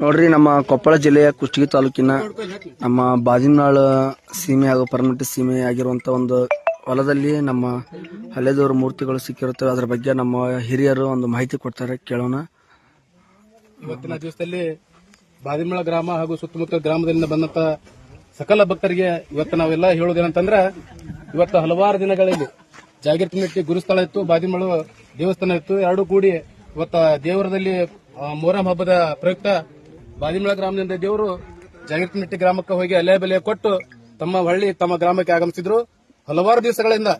ನೋಡ್ರಿ, ನಮ್ಮ ಕೊಪ್ಪಳ ಜಿಲ್ಲೆಯ ಕುಷ್ಟಗಿ ತಾಲೂಕಿನ ನಮ್ಮ ಬಾಜಿನಾಳ ಸೀಮೆ ಹಾಗೂ ಪರ್ಮನೆಂಟ್ ಸೀಮೆ ಆಗಿರುವಂತ ಒಂದು ಹೊಲದಲ್ಲಿ ನಮ್ಮ ಹಳೆದವರ ಮೂರ್ತಿಗಳು ಸಿಕ್ಕಿರುತ್ತವೆ. ಅದರ ಬಗ್ಗೆ ನಮ್ಮ ಹಿರಿಯರು ಒಂದು ಮಾಹಿತಿ ಕೊಡ್ತಾರೆ, ಕೇಳೋಣ. ಇವತ್ತಿನ ದಿವಸದಲ್ಲಿ ಬಾದಿಮಳ ಗ್ರಾಮ ಹಾಗೂ ಸುತ್ತಮುತ್ತ ಗ್ರಾಮದಿಂದ ಬಂದಂತ ಸಕಲ ಭಕ್ತರಿಗೆ ಇವತ್ತು ನಾವೆಲ್ಲ ಹೇಳೋದೇನಂತಂದ್ರ ಇವತ್ತು ಹಲವಾರು ದಿನಗಳಲ್ಲಿ ಜಾಗೃತಿ ನೆಟ್ಟಿ ಗುರುಸ್ಥಳ ಇತ್ತು ಬಾದಿಮಳ ದೇವಸ್ಥಾನ ಇತ್ತು. ಎರಡೂ ಕೂಡಿ ಇವತ್ತ ದೇವರದಲ್ಲಿ ಮೊರಂ ಹಬ್ಬದ ಪ್ರಯುಕ್ತ ಬಾದಿಮಳ ಗ್ರಾಮದಿಂದ ದೇವರು ಜಾಗೃತಿ ಮೆಟ್ಟಿ ಗ್ರಾಮಕ್ಕೆ ಹೋಗಿ ಅಲೆ ಬೆಲೆ ಕೊಟ್ಟು ತಮ್ಮ ಹಳ್ಳಿ ತಮ್ಮ ಗ್ರಾಮಕ್ಕೆ ಆಗಮಿಸಿದ್ರು. ಹಲವಾರು ದಿವಸಗಳಿಂದ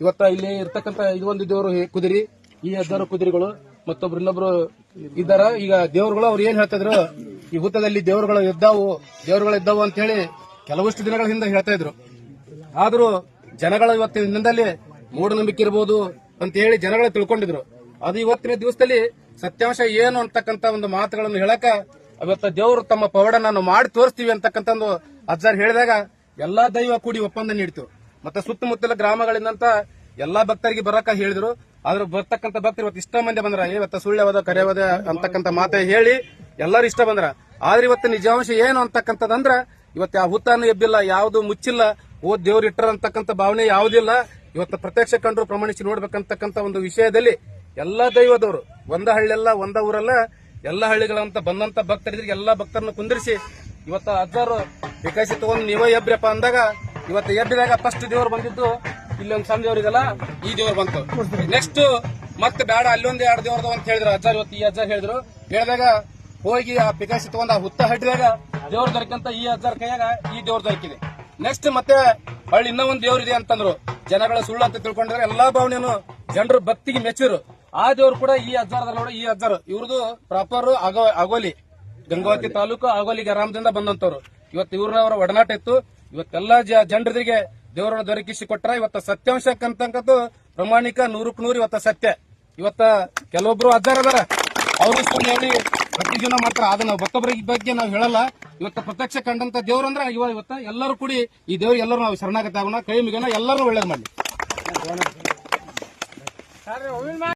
ಇವತ್ತ ಇಲ್ಲಿ ಇರ್ತಕ್ಕಂತ ಇದೊಂದು ದೇವರು ಕುದಿರಿ, ಈ ಹದ್ದಾರು ಕುದುರೆಗಳು, ಮತ್ತೊಬ್ರು ಇನ್ನೊಬ್ರು ಇದ್ದಾರ. ಈಗ ದೇವರುಗಳು ಅವ್ರು ಏನ್ ಹೇಳ್ತಾ ಇದ್ರು? ಈ ಹುತ್ತದಲ್ಲಿ ದೇವರುಗಳು ಇದ್ದಾವು ದೇವರುಗಳು ಇದ್ದಾವು ಅಂತ ಹೇಳಿ ಕೆಲವಷ್ಟು ದಿನಗಳ ಹಿಂದೆ ಹೇಳ್ತಾ ಇದ್ರು. ಆದ್ರೂ ಜನಗಳ ಇವತ್ತಿನ ದಿನದಲ್ಲಿ ಮೂಢನಂಬಿಕೆ ಇರಬಹುದು ಅಂತ ಹೇಳಿ ಜನಗಳ ತಿಳ್ಕೊಂಡಿದ್ರು. ಅದು ಇವತ್ತಿನ ದಿವಸದಲ್ಲಿ ಸತ್ಯಾಂಶ ಏನು ಅಂತಕ್ಕಂತ ಒಂದು ಮಾತುಗಳನ್ನು ಹೇಳಕ ಇವತ್ತ ದೇವರು ತಮ್ಮ ಪವಾಡನ ಮಾಡಿ ತೋರಿಸ್ತೀವಿ ಅಂತಕ್ಕಂತ ಒಂದು ಅಜ್ಜಾರ್ ಹೇಳಿದಾಗ, ಎಲ್ಲಾ ದೈವ ಕೂಡಿ ಒಪ್ಪಂದ ನೀಡಿತು. ಮತ್ತೆ ಸುತ್ತಮುತ್ತಲ ಗ್ರಾಮಗಳಿಂದಂತ ಎಲ್ಲಾ ಭಕ್ತರಿಗೆ ಬರಕ ಹೇಳಿದ್ರು. ಆದ್ರೆ ಬರ್ತಕ್ಕಂತ ಭಕ್ತರು ಇವತ್ತು ಇಷ್ಟ ಮಂದಿ ಬಂದ್ರ ಇವತ್ತು ಸುಳ್ಳ್ಯವದ, ಕರೆಯವದ ಅಂತಕ್ಕಂಥ ಮಾತೆ ಹೇಳಿ ಎಲ್ಲರೂ ಇಷ್ಟ ಬಂದ್ರ. ಆದ್ರೆ ಇವತ್ತು ನಿಜಾಂಶ ಏನು ಅಂತಕ್ಕಂಥದಂದ್ರ, ಇವತ್ತು ಯಾವ ಹುತ್ತಾನು ಎಬ್ಬಿಲ್ಲ, ಯಾವುದು ಮುಚ್ಚಿಲ್ಲ. ಓ, ದೇವ್ರು ಇಟ್ಟರ ಅಂತಕ್ಕಂಥ ಭಾವನೆ ಯಾವುದಿಲ್ಲ. ಇವತ್ತು ಪ್ರತ್ಯಕ್ಷ ಕಂಡ್ರು ಪ್ರಮಾಣಿಸಿ ನೋಡ್ಬೇಕಂತಕ್ಕಂಥ ಒಂದು ವಿಷಯದಲ್ಲಿ ಎಲ್ಲಾ ದೈವದವರು, ಒಂದ ಹಳ್ಳಿಯಲ್ಲ, ಒಂದ ಊರಲ್ಲ ಎಲ್ಲ ಹಳ್ಳಿಗಳಂತ ಬಂದಂತ ಭಕ್ತರಿದ್ರೆ ಎಲ್ಲ ಭಕ್ತರನ್ನು ಕುಂದಿರಿಸಿ ಇವತ್ತು ಅಜ್ಜಾರು ವಿಕಾಸಿ ತಗೊಂಡು ನೀವೇ ಎಬ್ಬ್ರಪ್ಪ ಅಂದಾಗ ಇವತ್ತು ಎಬ್ಬಿದಾಗ ಫಸ್ಟ್ ದೇವ್ರು ಬಂದಿದ್ದು, ಇಲ್ಲಿ ಒಂದು ಸಣ್ಣ ದೇವ್ರು ಇದಲ್ಲ, ಈ ದೇವ್ರು ಬಂತು. ನೆಕ್ಸ್ಟ್ ಮತ್ತೆ ಬೇಡ, ಅಲ್ಲೊಂದು ಎರಡು ದೇವ್ರದ್ದು ಅಂತ ಹೇಳಿದ್ರು ಅಜ್ಜಾರ್ ಇವತ್ತು ಈ ಅಜ್ಜಾರ್ ಹೇಳಿದ್ರು. ಹೇಳಿದಾಗ ಹೋಗಿ ಆ ಪಿಕಾಸಿ ತಗೊಂಡ್ ಆ ಹುತ್ತ ಹಟ್ಟಿದಾಗ ದೇವ್ರ ದೊರಕಂತ ಈ ಅಜ್ಜಾರ್ ಕೈಯಾಗ ಈ ದೇವ್ರ ದೊರಕಿದೆ. ನೆಕ್ಸ್ಟ್ ಮತ್ತೆ ಹಳ್ಳಿ ಇನ್ನೂ ಒಂದು ದೇವ್ರ ಇದೆ ಅಂತಂದ್ರು. ಜನಗಳ ಸುಳ್ಳು ಅಂತ ತಿಳ್ಕೊಂಡಿದ್ರೆ ಎಲ್ಲಾ ಭಾವನೆಯನ್ನು ಜನರು ಭಕ್ತಿಗೆ ಮೆಚ್ಚಿರು. ಆ ದೇವ್ರು ಕೂಡ ಈ ಅಜ್ಜಾರದ ನೋಡಿ, ಈ ಅಜ್ಜಾರ. ಇವ್ರದ್ದು ಪ್ರಾಪರ್ ಅಗೋಲಿ. ಗಂಗಾವತಿ ತಾಲೂಕು ಆಗೋಲಿ ಗ್ರಾಮದಿಂದ ಬಂದಂತವ್ರು ಇವತ್ತು ಇವ್ರನ್ನ ಅವರ ಒಡನಾಟ ಇತ್ತು. ಇವತ್ತೆಲ್ಲಾ ಜನರಿಗೆ ದೇವರ ದೊರಕಿಸಿ ಕೊಟ್ರ ಇವತ್ತ ಸತ್ಯಾಂಶ ಅಂತಕ್ಕಂಥದ್ದು ಪ್ರಮಾಣಿಕ ನೂರಕ್ಕೆ ನೂರು ಇವತ್ತ ಸತ್ಯ. ಇವತ್ತ ಕೆಲವೊಬ್ರು ಅಜ್ಜಾರ ಅದಾರ. ಅವರು ಹೇಳಿ ಪ್ರತಿ ಜನ ಮಾತ್ರ ಅದನ್ನ ಮತ್ತೊಬ್ಬರಿಗೆ ಬಗ್ಗೆ ನಾವು ಹೇಳಲ್ಲ. ಇವತ್ತು ಪ್ರತ್ಯಕ್ಷ ಕಂಡಂತ ದೇವ್ರು ಅಂದ್ರೆ ಇವ ಇವತ್ತ ಎಲ್ಲರೂ ಕೂಡಿ ಈ ದೇವ್ರು ಎಲ್ಲರೂ ನಾವು ಶರಣಾಗತ ಆಗೋಣ. ಕೈ ಮುಗಿಯೋಣ. ಎಲ್ಲರೂ ಒಳ್ಳೇದು ಮಾಡಿ